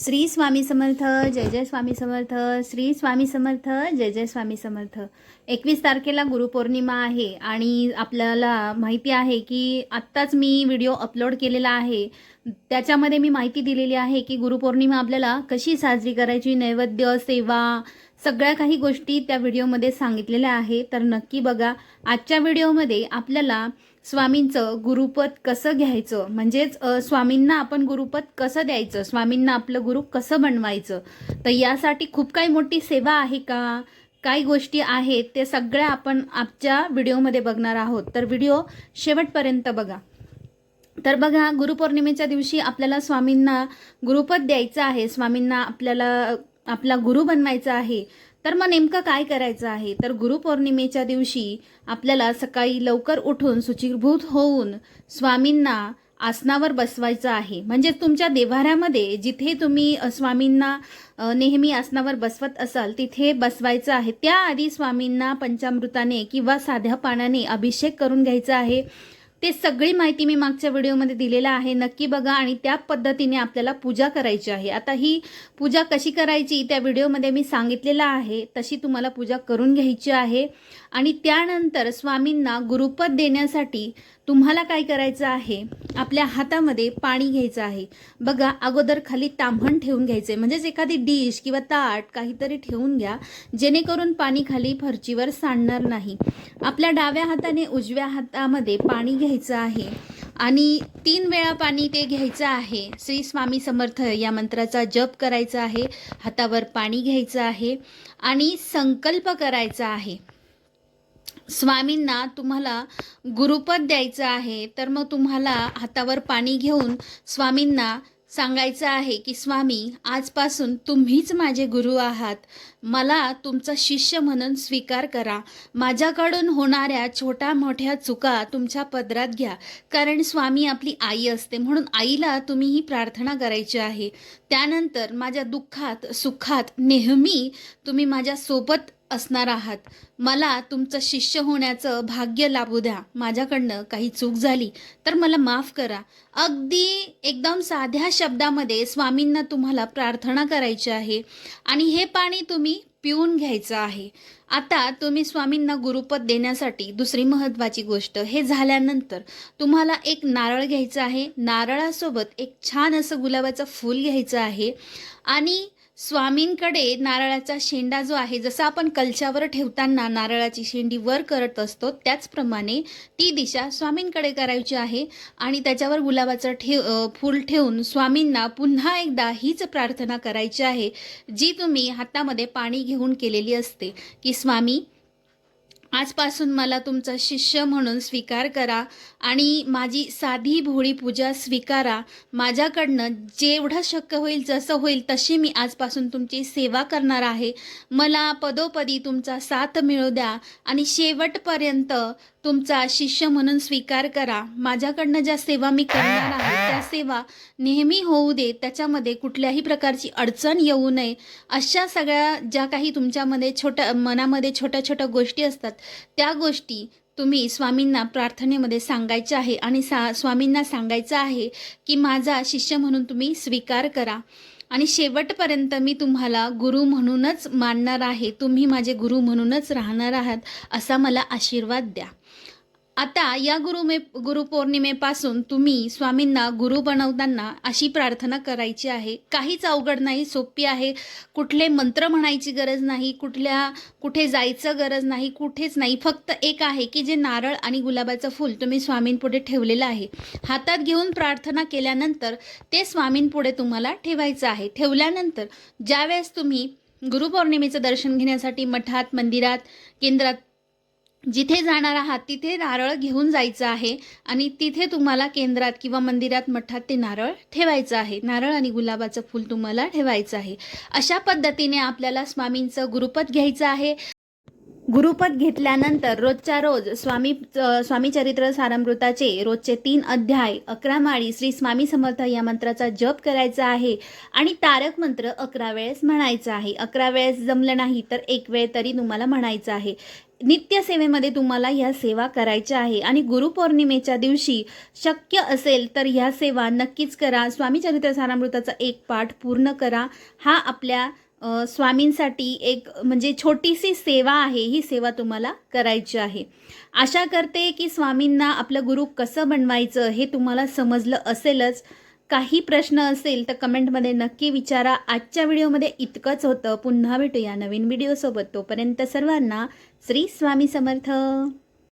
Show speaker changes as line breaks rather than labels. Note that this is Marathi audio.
श्री स्वामी समर्थ जय जय स्वामी समर्थ श्री स्वामी समर्थ जय जय स्वामी समर्थ. एकवीस तारखेला गुरुपौर्णिमा आहे आणि आपल्याला माहिती आहे की आत्ताच मी व्हिडिओ अपलोड केलेला आहे. त्याच्यामध्ये मी माहिती दिलेली आहे की गुरुपौर्णिमा आपल्याला कशी साजरी करायची? नैवेद्य सेवा सगळ्या काही गोष्टी त्या व्हिडिओमध्ये सांगितलेल्या आहे तर नक्की बघा आजच्या व्हिडिओमध्ये आपल्याला स्वामींचं गुरुपद कसं घ्यायचं? म्हणजेच स्वामींना आपण गुरुपद कसं द्यायचं? स्वामींना आपलं गुरु कसं बनवायचं? तर यासाठी खूप काही मोठी सेवा आहे का? काही गोष्टी आहेत ते सगळ्या आपण आजच्या व्हिडिओमध्ये बघणार आहोत. तर व्हिडिओ शेवटपर्यंत बघा. तर बघा गुरुपौर्णिमेच्या दिवशी आपल्याला स्वामींना गुरुपद द्यायचं आहे. स्वामींना आपल्याला आपला गुरु बनवायचा आहे तर मग नेमकं काय करायचं आहे? तर गुरुपौर्णिमेच्या दिवशी आपल्याला सकाळी लवकर उठून शुचिर्भूत होऊन स्वामींना आसनावर बसवायचं आहे. म्हणजे तुमच्या देव्हाऱ्यामध्ये जिथे तुम्ही स्वामींना नेहमी आसनावर बसवत असाल तिथे बसवायचं आहे. त्याआधी स्वामींना पंचामृताने किंवा साध्या पाण्याने अभिषेक करून घ्यायचा आहे. ते सगळी माहिती मी मागच्या व्हिडिओमध्ये दिलेलं आहे. नक्की बघा आणि त्या पद्धतीने आपल्याला पूजा करायची आहे. आता ही पूजा कशी करायची त्या व्हिडिओमध्ये मी सांगितलेलं आहे. तशी तुम्हाला पूजा करून घ्यायची आहे. आणि त्यानंतर स्वामींना गुरुपद देण्यासाठी तुम्हाला काय करायचं आहे? आपल्या हातामध्ये पाणी घ्यायचं आहे. बघा अगोदर खाली ताम्हण ठेवून घ्यायचे म्हणजेच एखादी डिश किंवा ताट काहीतरी ठेवून घ्या जेणेकरून पाणी खाली फरचीवर सांडणार नाही. आपल्या डाव्या हाताने उजव्या हातामध्ये पाणी घ्यायचं आहे. आणि तीन वेळा पाणी ते घ्यायचं आहे. श्री स्वामी समर्थ या मंत्राचा जप करायचा आहे. हातावर पाणी घ्यायचं आहे. आणि संकल्प करायचा आहे. स्वामींना तुम्हाला गुरुपद द्यायचं आहे. तर मग तुम्हाला हातावर पाणी घेऊन स्वामींना सांगायचं आहे की स्वामी आजपासून तुम्हीच माझे गुरु आहात. मला तुमचा शिष्य म्हणून स्वीकार करा. माझ्याकडून होणाऱ्या छोट्या मोठ्या चुका तुमच्या पदरात घ्या. कारण स्वामी आपली आई असते म्हणून आईला तुम्ही ही प्रार्थना करायची आहे. त्यानंतर माझ्या दुःखात सुखात नेहमी तुम्ही माझ्यासोबत असणार आहात. मला तुमचं शिष्य होण्याचं भाग्य लाभू द्या. माझ्याकडनं काही चूक झाली तर मला माफ करा. अगदी एकदम साध्या शब्दामध्ये स्वामींना तुम्हाला प्रार्थना करायची आहे आणि हे पाणी तुम्ही पिऊन घ्यायचं आहे. आता तुम्ही स्वामींना गुरुपद देण्यासाठी दुसरी महत्त्वाची गोष्ट हे झाल्यानंतर तुम्हाला एक नारळ घ्यायचं आहे. नारळासोबत एक छान असं गुलाबाचं फूल घ्यायचं आहे. आणि स्वामींकडे नारळाचा शेंडा जो आहे जसा आपण कलशावर ठेवताना नारळाची शेंडी वर करत असतो त्याचप्रमाणे ती दिशा स्वामींकडे करायची आहे आणि त्याच्यावर गुलाबाचं ठेव फूल ठेवून स्वामींना पुन्हा एकदा हीच प्रार्थना करायची आहे जी तुम्ही हातामध्ये पाणी घेऊन केलेली असते की स्वामी आजपासून मला तुमचा शिष्य म्हणून स्वीकार करा आणि माझी साधी भोळी पूजा स्वीकारा. माझ्याकडनं जेवढं शक्य होईल जसं होईल तशी मी आजपासून तुमची सेवा करणार आहे. मला पदोपदी तुमचा साथ मिळू द्या. आणि शेवटपर्यंत तुमचा शिष्य म्हणून स्वीकार करा. माझ्याकडनं ज्या सेवा मी करणार आहे त्या सेवा नेहमी होऊ दे. त्याच्यामध्ये कुठल्याही प्रकारची अडचण येऊ नये. अशा सगळ्या ज्या काही तुमच्यामध्ये छोट्या मनामध्ये छोट्या छोट्या गोष्टी असतात त्या गोष्टी तुम्ही स्वामींना प्रार्थनेमध्ये सांगायच्या आहे आणि सा स्वामींना सांगायचं आहे की माझा शिष्य म्हणून तुम्ही स्वीकार करा. आणि शेवटपर्यंत मी तुम्हाला गुरु म्हणूनच मानणार आहे. तुम्ही माझे गुरु म्हणूनच राहणार आहात असा मला आशीर्वाद द्या. आता या गुरुमे गुरुपौर्णिमेपासून तुम्ही स्वामींना गुरु बनवताना अशी प्रार्थना करायची आहे. काहीच अवघड नाही सोपी आहे. कुठले मंत्र म्हणायची गरज नाही कुठल्या कुठे जायचं गरज नाही कुठेच नाही. फक्त एक आहे की जे नारळ आणि गुलाबाचं फूल तुम्ही स्वामींपुढे ठेवलेलं आहे. हातात घेऊन प्रार्थना केल्यानंतर ते स्वामींपुढे तुम्हाला ठेवायचं आहे. ठेवल्यानंतर ज्यावेळेस तुम्ही गुरुपौर्णिमेचं दर्शन घेण्यासाठी मठात मंदिरात केंद्रात जिथे जाणार आहात तिथे नारळ घेऊन जायचं आहे आणि तिथे तुम्हाला केंद्रात किंवा मंदिरात मठात ते नारळ ठेवायचं आहे. नारळ आणि गुलाबाचं फूल तुम्हाला ठेवायचं आहे. अशा पद्धतीने आपल्याला स्वामींचं गुरुपद घ्यायचं आहे. गुरुपद घेतल्यानंतर रोजच्या रोज स्वामी स्वामी चरित्र सारामृताचे रोजचे तीन अध्याय अकरा माळी श्री स्वामी समर्थ या मंत्राचा जप करायचा आहे आणि तारक मंत्र अकरा वेळेस म्हणायचा आहे. अकरा वेळेस जमलं नाही तर एक वेळ तरी तुम्हाला म्हणायचं आहे. नित्यसेवेमध्ये तुम्हाला ह्या सेवा करायच्या आहे. आणि गुरुपौर्णिमेच्या दिवशी शक्य असेल तर ह्या सेवा नक्कीच करा. स्वामी चरित्र सारामृताचा एक पाठ पूर्ण करा. हा आपल्या स्वामींसाठी एक म्हणजे छोटीशी सेवा आहे. ही सेवा तुम्हाला करायची आहे. आशा करते की स्वामींना आपलं गुरु कसं बनवायचं हे तुम्हाला समजलं असेलच. काही प्रश्न असेल तर कमेंटमध्ये नक्की विचारा. आजच्या व्हिडिओमध्ये इतकंच होतं. पुन्हा भेटूया नवीन व्हिडिओसोबत. तोपर्यंत सर्वांना श्री स्वामी समर्थ.